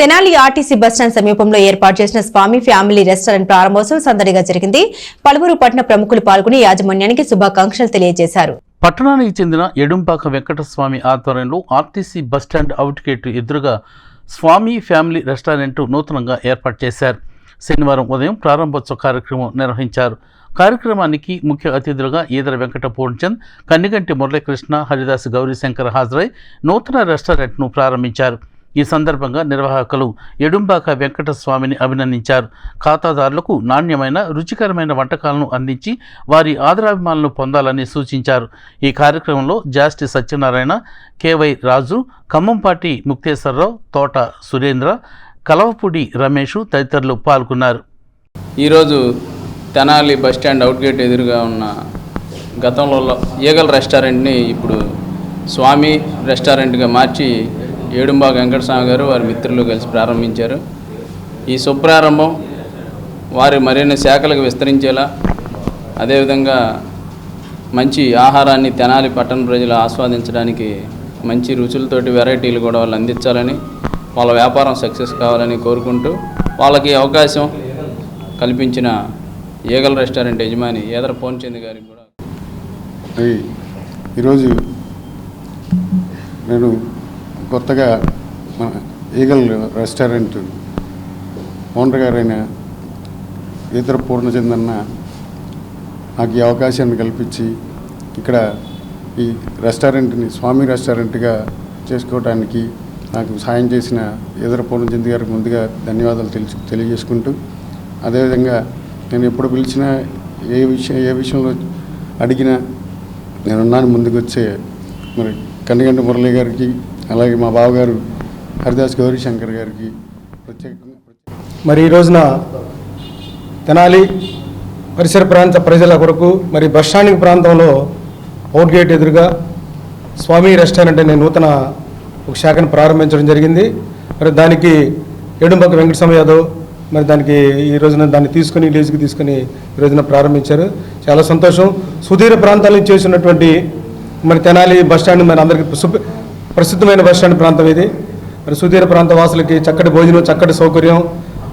Tenali RTC bus stand సమీపంలో ఏర్పాటు చేసిన స్వామి ఫ్యామిలీ రెస్టారెంట్ ప్రారంభోత్సవం సందడిగా జరిగింది. పలువురు పట్టణ ప్రముఖులు పాల్గొని యాజమాన్యానికి శుభాకాంక్షలు తెలియజేశారు. పట్టణానికి చెందిన ఎడుంపాక వెంకటస్వామి ఆధ్వర్యంలో ఆర్టీసీ బస్టాండ్ అవుట్గేట్ ఎదురుగా స్వామి ఫ్యామిలీ రెస్టారెంట్ నూతనంగా ఏర్పాటు చేశారు. శనివారం ఉదయం ప్రారంభోత్సవ కార్యక్రమం నిర్వహించారు. కార్యక్రమానికి ముఖ్య అతిథులుగా ఈదర వెంకట పూర్ణచంద్ కన్నిగంటి మురళీకృష్ణ హరిదాస్ గౌరీశంకర్ హాజరై నూతన రెస్టారెంట్ను ప్రారంభించారు. ఈ సందర్భంగా నిర్వాహకులు ఎడుంబాక వెంకటస్వామిని అభినందించారు. ఖాతాదారులకు నాణ్యమైన రుచికరమైన వంటకాలను అందించి వారి ఆదరాభిమానులను పొందాలని సూచించారు. ఈ కార్యక్రమంలో జాస్టి సత్యనారాయణ కేవై రాజు ఖమ్మంపాటి ముక్తేశ్వరరావు తోట సురేంద్ర కలవపూడి రమేష్ తదితరులు పాల్గొన్నారు. ఈరోజు తెనాలి బస్ స్టాండ్ అవుట్గేట్ ఎదురుగా ఉన్న గతంలో ఏగల్ రెస్టారెంట్ని ఇప్పుడు స్వామి రెస్టారెంట్గా మార్చి ఏడుంబాగ వెంకటస్వామి గారు వారి మిత్రులు కలిసి ప్రారంభించారు. ఈ శుభ్రారంభం వారి మరిన్ని శాఖలకు విస్తరించేలా అదేవిధంగా మంచి ఆహారాన్ని తెనాలి పట్టణ ప్రజలు ఆస్వాదించడానికి మంచి రుచులతోటి వెరైటీలు కూడా వాళ్ళు అందించాలని వాళ్ళ వ్యాపారం సక్సెస్ కావాలని కోరుకుంటూ వాళ్ళకి అవకాశం కల్పించిన ఏగల్ రెస్టారెంట్ యజమాని ఏదర పోన్చంద్ గారికి కూడా ఈరోజు నేను కొత్తగా మన ఈగల్ రెస్టారెంట్ ఓనర్ గారైన ఇతర పూర్ణచందన్న నాకు ఈ అవకాశాన్ని కల్పించి ఇక్కడ ఈ రెస్టారెంట్ని స్వామి రెస్టారెంట్గా చేసుకోవడానికి నాకు సాయం చేసిన ఇతర పూర్ణచంద్ గారికి ముందుగా ధన్యవాదాలు తెలుసు తెలియజేసుకుంటూ అదేవిధంగా నేను ఎప్పుడు పిలిచినా ఏ విషయం ఏ విషయంలో అడిగినా నేనున్నాను ముందుకు వచ్చే మరి కన్నిగంట మురళి గారికి అలాగే మా బావగారు హరిదాస్ గౌరీశంకర్ గారికి ప్రత్యేకంగా మరి ఈ రోజున తెనాలి పరిసర ప్రాంత ప్రజల కొరకు మరి బస్ స్టాండింగ్ ప్రాంతంలో అవుట్ గేట్ ఎదురుగా స్వామి రెస్టారెంట్ అనే నూతన ఒక శాఖను ప్రారంభించడం జరిగింది. మరి దానికి ఏడుంబక వెంకటస్వామి యాదవ్ మరి దానికి ఈ రోజున దాన్ని తీసుకుని లీజుకి తీసుకుని ఈ రోజున ప్రారంభించారు. చాలా సంతోషం. సుదీర ప్రాంతాల నుంచి చేసినటువంటి మరి తెనాలి బస్ స్టాండ్ మరి అందరికీ సుప- ప్రసిద్ధమైన బస్ స్టాండ్ ప్రాంతం ఇది. మరి సుదీర ప్రాంత వాసులకి చక్కటి భోజనం చక్కటి సౌకర్యం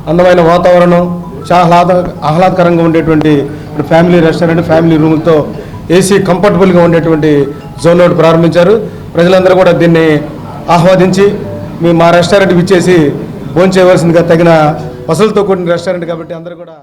అందమైన వాతావరణం చాలా ఆహ్లాద ఆహ్లాదకరంగా ఉండేటువంటి ఫ్యామిలీ రెస్టారెంట్ ఫ్యామిలీ రూమ్తో ఏసీ కంఫర్టబుల్గా ఉండేటువంటి జోన్ ఒకటి ప్రారంభించారు. ప్రజలందరూ కూడా దీన్ని ఆహ్వాదించి మీ మా రెస్టారెంట్కి ఇచ్చేసి భోంచేయవలసిందిగా తగిన వసతులతో కూడిన రెస్టారెంట్ కాబట్టి అందరూ కూడా